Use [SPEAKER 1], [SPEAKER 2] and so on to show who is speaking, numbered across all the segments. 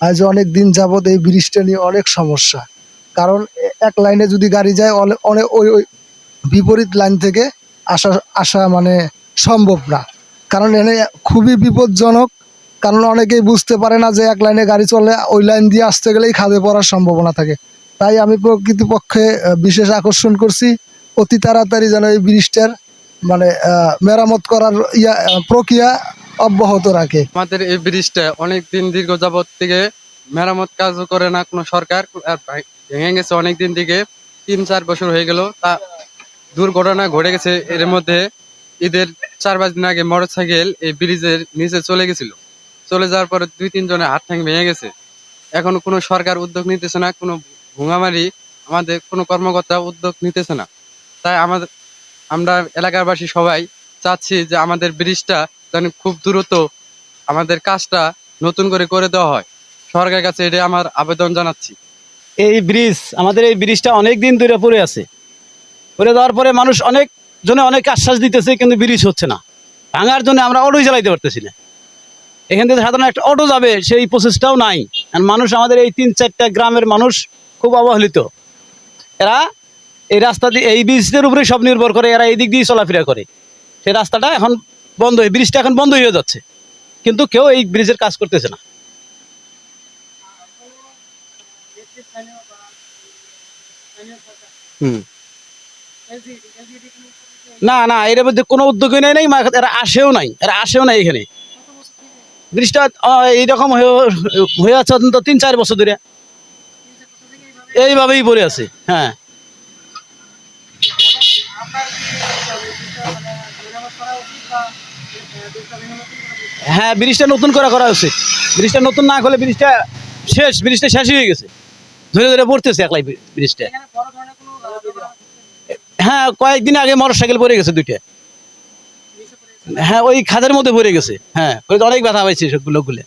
[SPEAKER 1] আজ অনেক দিন যাবত এই ব্রিজটা নিয়ে অনেক সমস্যা। কারণ এক লাইনে যদি গাড়ি যায় অনে- অনেক ওই ওই বিপরীত লাইন থেকে আসা আসা মানে সম্ভব না। কারণ এখানে খুবই বিপজ্জনক। কারণ অনেকেই বুঝতে পারে না যে এক লাইনে গাড়ি চলে ওই লাইন দিয়ে আসতে গেলেই খাদে পড়ার সম্ভাবনা থাকে। তাই আমি প্রকৃতপক্ষে বিশেষ আকর্ষণ করছি, অতি তাড়াতাড়ি যেন এই ব্রিজটার মানে মেরামত করার ইয়া প্রক্রিয়া অব্যাহত রাখে।
[SPEAKER 2] আমাদের এই ব্রিজটা অনেক দিন দীর্ঘ যাবত থেকে মেরামত কাজও করে না কোনো সরকার। ভেঙে গেছে অনেক দিন থেকে, তিন চার বছর হয়ে গেল। তা দুর্ঘটনা ঘটে গেছে, এর মধ্যে ঈদের চার পাঁচ দিন আগে মোটর সাইকেল এই ব্রিজের নিচে চলে গেছিল। চলে যাওয়ার পরে দুই তিনজনের হাত ঠ্যাং ভেঙে গেছে। এখন কোনো সরকার উদ্যোগ নিতেছে না, কোনো ভুঙামারি আমাদের কোনো কর্মকর্তা উদ্যোগ নিতেছে না। তাই আমাদের, আমরা এলাকারবাসী সবাই চাচ্ছি যে আমাদের ব্রিজটা যেন খুব দ্রুত আমাদের কাজটা নতুন করে করে দেওয়া হয়। সরকারের কাছে এটা আমার আবেদন জানাচ্ছি।
[SPEAKER 3] এই ব্রিজ, আমাদের এই ব্রিজটা অনেক দিন ধরে পড়ে আছে। পড়ে দেওয়ার পরে মানুষ অনেক জনে অনেক আশ্বাস দিতেছে, কিন্তু ব্রিজ হচ্ছে না। ভাঙার জন্য আমরা অটোই চালাইতে পারতেছি না। এখান থেকে সাধারণ একটা অটো যাবে, সেই প্রসেসটাও নাই। মানুষ আমাদের এই তিন চারটা গ্রামের মানুষ খুব অবহেলিত। এরা এই রাস্তা দিয়ে, এই ব্রিজের উপরে সব নির্ভর করে, এরা এই দিক দিয়ে চলাফেরা করে। সেই রাস্তাটা এখন বন্ধ হয়ে ব্রিজটা এখন বন্ধ হয়ে যাচ্ছে। কিন্তু কেউ এই ব্রিজের কাজ করতেছে না। না না, এর মধ্যে কোনো উদ্যোগই নেই নাই এরা আসেও নাই, এরা আসেও নাই এখানে। ব্রিজটা এইরকম হয়ে হয়ে আছে অন্তত তিন, চার বছর ধরে। এইভাবেই পড়ে আছে হ্যাঁ। হ্যাঁ ব্রিজটা নতুন করা করা উচিত ব্রিজটা নতুন না করলে ব্রিজটা শেষ ব্রিজটা শেষ হয়ে গেছে। ধরে ধরে পড়তেছে একলাই ব্রি- ব্রিজটা। হ্যাঁ কয়েকদিন আগে মোটর সাইকেল পড়ে গেছে দুইটা। হ্যাঁ ওই খাদের মধ্যে পড়ে গেছে। হ্যাঁ ওই অনেক ব্যথা পাইছে সবগুলো গুলে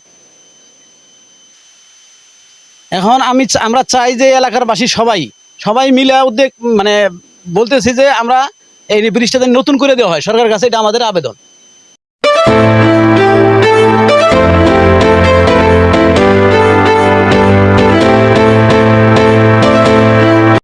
[SPEAKER 3] এখন আমি আমরা চাই যে এলাকার বাসী সবাই সবাই মিলে উদ্যোগ মানে বলতেছি যে আমরা এই ব্রিজটা নতুন করে দেওয়া হয়। সরকারের কাছে এটা আমাদের আবেদন। thank you.